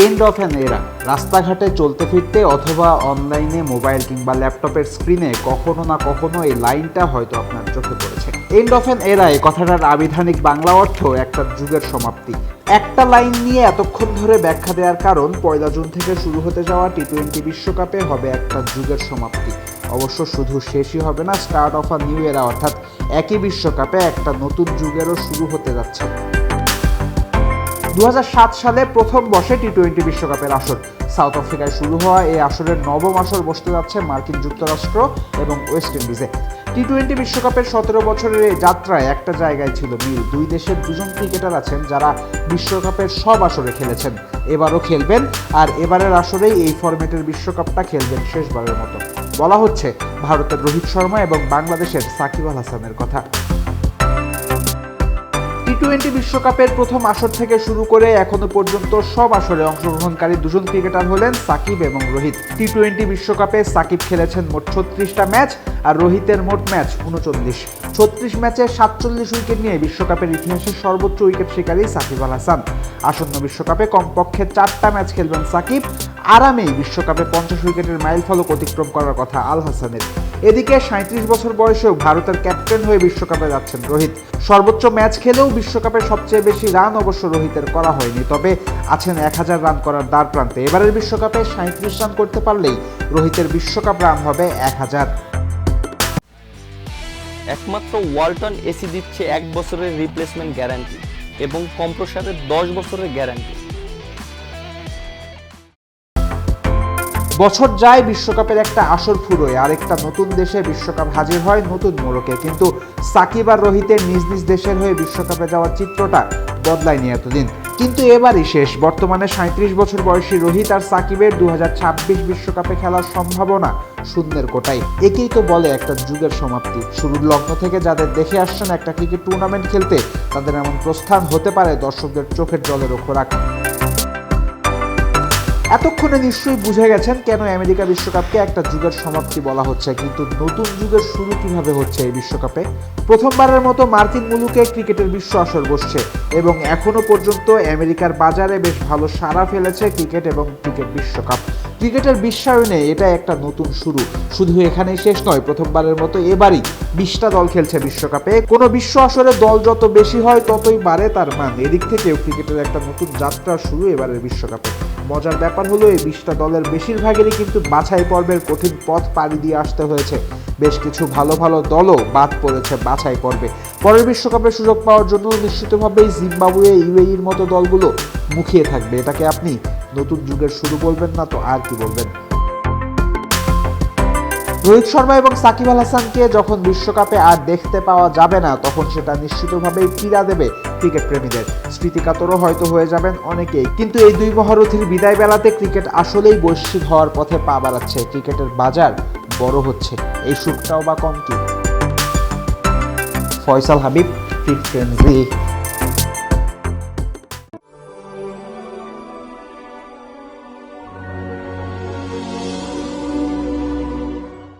End of an এরা রাস্তাঘাটে চলতে ফিরতে অথবা অনলাইনে মোবাইল কিংবা ল্যাপটপের স্ক্রিনে কখনো না কখনো এই লাইনটা হয়তো আপনার চোখে পড়েছে। এন্ড অফ অ্যান এরা এই কথাটার আবিধানিক বাংলা অর্থ একটা যুগের সমাপ্তি। একটা লাইন নিয়ে এতক্ষণ ধরে ব্যাখ্যা দেওয়ার কারণ পয়লা জুন থেকে শুরু হতে যাওয়া টি টোয়েন্টি বিশ্বকাপে হবে একটা যুগের সমাপ্তি। অবশ্য শুধু শেষই হবে না স্টার্ট অফ আ নিউ এরা অর্থাৎ একই বিশ্বকাপে একটা নতুন যুগেরও শুরু হতে যাচ্ছে। দু হাজার সাত সালে প্রথম বসে টি টোয়েন্টি বিশ্বকাপের আসর। সাউথ আফ্রিকায় শুরু হওয়া এই আসরের নবম আসর বসতে যাচ্ছে মার্কিন যুক্তরাষ্ট্র এবং ওয়েস্ট ইন্ডিজে। টি টোয়েন্টি বিশ্বকাপের সতেরো বছরের এই যাত্রায় একটা জায়গায় ছিল মিল। দুই দেশের দুজন ক্রিকেটার আছেন যারা বিশ্বকাপের সব আসরে খেলেছেন। এবারও খেলবেন আর এবারের আসরেই এই ফরম্যাটের বিশ্বকাপটা খেলবেন শেষবারের মতো। বলা হচ্ছে, ভারতের রোহিত শর্মা এবং বাংলাদেশের সাকিব আল হাসানের কথা। টোয়েন্টি বিশ্বকাপের প্রথম আসর থেকে শুরু করে এখনও পর্যন্ত সব আসরে অংশগ্রহণকারী দুজন ক্রিকেটার হলেন সাকিব এবং রোহিত। টি টোয়েন্টি বিশ্বকাপে সাকিব খেলেছেন মোট ছত্রিশটা ম্যাচ আর রোহিতের মোট ম্যাচ উনচল্লিশ। ছত্রিশ ম্যাচে সাতচল্লিশ উইকেট নিয়ে বিশ্বকাপের ইতিহাসে সর্বোচ্চ উইকেট শিকারী সাকিব আল হাসান। আসন্ন বিশ্বকাপে কমপক্ষে চারটা ম্যাচ খেলবেন সাকিব। আরামেই বিশ্বকাপে পঞ্চাশ উইকেটের মাইল ফলক অতিক্রম করার কথা আল হাসানের। এদিকে সাঁত্রিশ বছর বয়সেও ভারতের ক্যাপ্টেন হয়ে বিশ্বকাপে যাচ্ছেন রোহিত। সর্বোচ্চ ম্যাচ খেলেও বিশ্বকাপে সবচেয়ে বেশি রান অবশ্য রোহিতের করা হয়নি, তবে আছেন এক হাজার রান করার দ্বার প্রান্তে। এবারের বিশ্বকাপে সাঁত্রিশ রান করতে পারলেই রোহিতের বিশ্বকাপ রান হবে এক হাজার। একমাত্র ওয়ালটন এসি দিচ্ছে এক বছরের রিপ্লেসমেন্ট গ্যারান্টি এবং কম্প্রসারের দশ বছরের গ্যারান্টি বছর যায়, বিশ্বকাপের একটা আসর ফুরোয়, আর একটা নতুন দেশে বিশ্বকাপ হাজির হয় নতুন মোড়কে। কিন্তু সাকিব আর রোহিতের নিজ নিজ দেশের হয়ে বিশ্বকাপে যাওয়ার চিত্রটা বদলায়নি এতদিন। কিন্তু এবারই শেষ। বর্তমানে সাঁত্রিশ বছর বয়সী রোহিত আর সাকিবের দু বিশ্বকাপে খেলার সম্ভাবনা শূন্যের কোটাই একেই তো বলে একটা যুগের সমাপ্তি। শুরুর লগ্ন থেকে যাদের দেখে আসছেন একটা ক্রিকেট টুর্নামেন্ট খেলতে, তাদের এমন প্রস্থান হতে পারে দর্শকদের চোখের জলের খোরাক এতক্ষণে নিশ্চয়ই বুঝে গেছেন কেন আমেরিকা বিশ্বকাপকে একটা যুগের সমাপ্তি বলা হচ্ছে, কিন্তু নতুন যুগের শুরু কীভাবে হচ্ছে এই বিশ্বকাপে? প্রথমবারের মতো মার্কিন মুলুকে ক্রিকেটের বিশ্ব আসর বসছে, এবং এখনও পর্যন্ত আমেরিকার বাজারে বেশ ভালো সাড়া ফেলেছে ক্রিকেট এবং ক্রিকেট বিশ্বকাপ। ক্রিকেটের বিশ্বায়নে এটা একটা নতুন শুরু। শুধু এখানেই শেষ নয়, প্রথমবারের মতো এবারই বিশটা দল খেলছে বিশ্বকাপে। কোনো বিশ্ব আসরে দল যত বেশি হয়, ততই বাড়ে তার মান। এদিক থেকেও ক্রিকেটের একটা নতুন যাত্রা শুরু এবারের বিশ্বকাপে। মজার ব্যাপার হলো, এই বিশটা দলের বেশিরভাগেরই কিন্তু বাছাই পর্বের কঠিন পথ পাড়ি দিয়ে আসতে হয়েছে। বেশ কিছু ভালো ভালো দলও বাদ পড়েছে বাছাই পর্বে। পরের বিশ্বকাপে সুযোগ পাওয়ার জন্য নিশ্চিতভাবেই জিম্বাবুয়ে, ইউএইর মতো দলগুলো মুখিয়ে থাকবে। এটাকে আপনি নতুন যুগের শুরু বলবেন না তো আর কি বলবেন? রোহিত শর্মা এবং সাকিব আল হাসানকে যখন বিশ্বকাপে আর দেখতে পাওয়া যাবে না, তখন সেটা নিশ্চিতভাবেই পীড়া দেবে ক্রিকেট প্রেমীদের। স্মৃতিকাতরও হয়তো হয়ে যাবেন অনেকেই। কিন্তু এই দুই মহারথীর বিদায় বেলাতে ক্রিকেট আসলেই বৈশ্বিক হওয়ার পথে পা বাড়াচ্ছে। ক্রিকেটের বাজার বড় হচ্ছে। এই সুখটাও বা কম কি? ফয়সাল হাবিব ফিফ